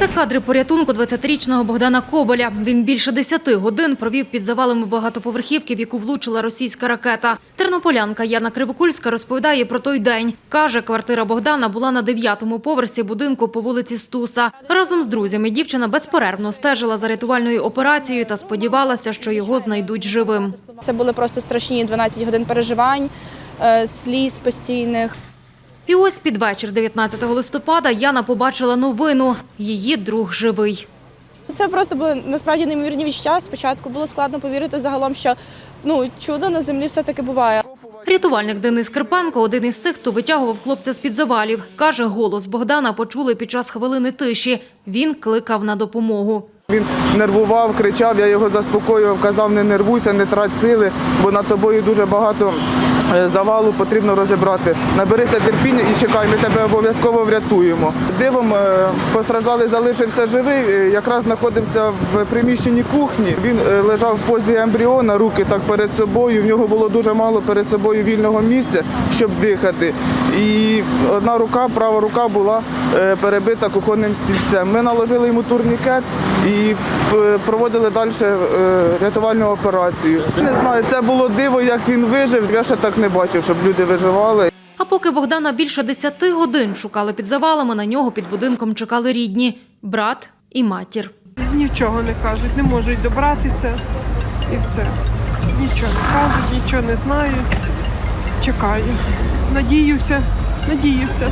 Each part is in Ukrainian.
Це кадри порятунку 20-річного Богдана Коболя. Він більше 10 годин провів під завалами багатоповерхівки, в яку влучила російська ракета. Тернополянка Яна Кривокульська розповідає про той день. Каже, квартира Богдана була на 9-му поверсі будинку по вулиці Стуса. Разом з друзями дівчина безперервно стежила за рятувальною операцією та сподівалася, що його знайдуть живим. Це були просто страшні 12 годин переживань, е, сліз постійних. І ось під вечір 19 листопада Яна побачила новину. Її друг живий. Це просто були насправді неймовірні відчуття. Спочатку було складно повірити загалом, що ну чудо на землі все таки буває. Рятувальник Денис Карпенко – один із тих, хто витягував хлопця з-під завалів. Каже, голос Богдана почули під час хвилини тиші. Він кликав на допомогу. Він нервував, кричав, я його заспокоював, казав, не нервуйся, не трать сили, бо над тобою дуже багато завалу потрібно розібрати. Наберися терпіння і чекай, ми тебе обов'язково врятуємо. Дивом е, постраждалий залишився живий, е, якраз знаходився в приміщенні кухні. Він е, лежав в позі ембріона, руки так перед собою. В нього було дуже мало перед собою вільного місця, щоб дихати. І одна рука, права рука була е, перебита кухонним стільцем. Ми наложили йому турнікет і е, проводили далі е, рятувальну операцію. Не знаю, це було диво, як він вижив. Я ще так не бачив, щоб люди виживали. А поки Богдана більше 10 годин шукали під завалами, на нього під будинком чекали рідні – брат і матір. Нічого не кажуть, не можуть добратися і все. Нічого не кажуть, нічого не знають. Чекаю. Надіюся, надіюся,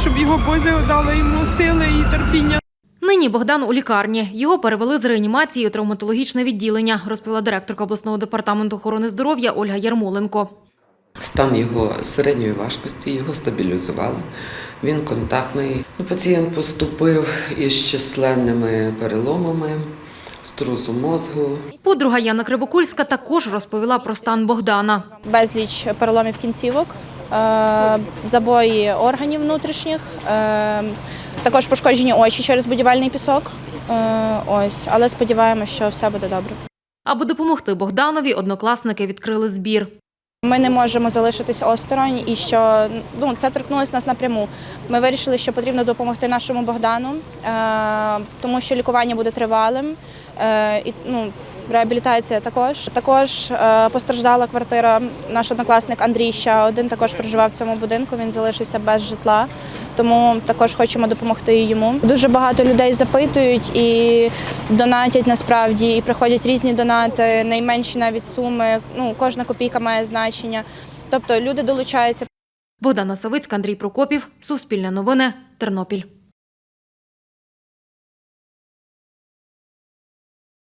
щоб його Бозя дала йому сили і терпіння. Нині Богдан у лікарні. Його перевели з реанімації у травматологічне відділення, розповіла директорка обласного департаменту охорони здоров'я Ольга Ярмоленко. Стан його середньої важкості, його стабілізували. Він контактний. Ну, Пацієнт поступив із численними переломами, струсу мозку, Подруга Яна Кривокульська також розповіла про стан Богдана. Безліч переломів кінцівок, забої органів внутрішніх, е, також пошкоджені очі через будівельний пісок. Е, ось, але сподіваємося, що все буде добре. Аби допомогти Богданові, однокласники відкрили збір. Ми не можемо залишитись осторонь і що ну, це торкнулося нас напряму. Ми вирішили, що потрібно допомогти нашому Богдану, е, тому що лікування буде тривалим. Е, і, ну, Реабілітація також. Також е, постраждала квартира. Наш однокласник Андрій ще один також проживав в цьому будинку. Він залишився без житла, тому також хочемо допомогти йому. Дуже багато людей запитують і донатять насправді, і приходять різні донати, найменші навіть суми. Ну кожна копійка має значення. Тобто люди долучаються. Богдана Савицька, Андрій Прокопів, Суспільне новини, Тернопіль.